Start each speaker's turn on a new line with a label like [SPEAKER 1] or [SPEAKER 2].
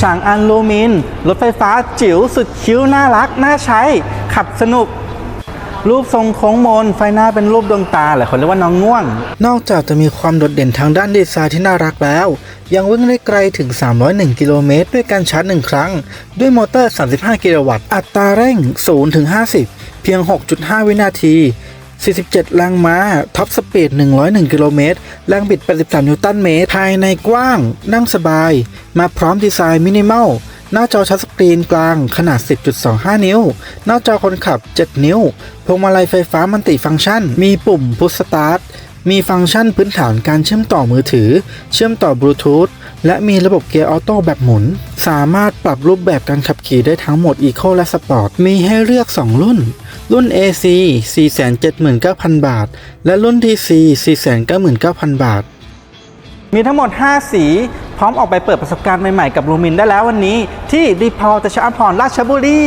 [SPEAKER 1] ฉางอันลูมิน รถไฟฟ้าจิ๋วสุดคิ้วน่ารัก น่าใช้ ขับสนุก รูปทรงโค้งมน ไฟหน้าเป็นรูปดวงตาหลายคนเรียกว่าน้องง่วง นอกจากจะมีความโดดเด่นทางด้านดีไซน์ที่น่ารักแล้ว ยังวิ่งได้ไกลถึง 301 กิโลเมตร ด้วยการชาร์จ 1 ครั้ง ด้วยมอเตอร์ 35 กิโลวัตต์ อัตราเร่ง0ถึง50 เพียง 6.5 วินาที 47 แรงม้า ท็อปสปีด 101 กิโลเมตร แรงบิด 83 นิวตันเมตร ภายในกว้าง นั่งสบาย มาพร้อมดีไซน์มินิมอล หน้าจอชัดสกรีนกลางขนาด 10.25 นิ้ว หน้าจอคนขับ 7 นิ้ว พวงมาลัยไฟฟ้ามันติฟังก์ชัน มีปุ่มพุชสตาร์ท มีฟังก์ชันพื้นฐานการเชื่อมต่อมือถือ เชื่อมต่อบลูทูธ และมีระบบเกียร์ออโต้แบบหมุน สามารถปรับรูปแบบการขับขี่ได้ทั้งโหมด Eco และ Sport มีให้เลือก 2 รุ่น รุ่น AC 479,000 บาท และรุ่น TC 499,000 บาท มีทั้งหมด 5 สี พร้อมออกไปเปิดประสบการณ์ใหม่ๆ กับลูมินได้แล้ววันนี้ ที่ดีพอตชะอพรราชบุรี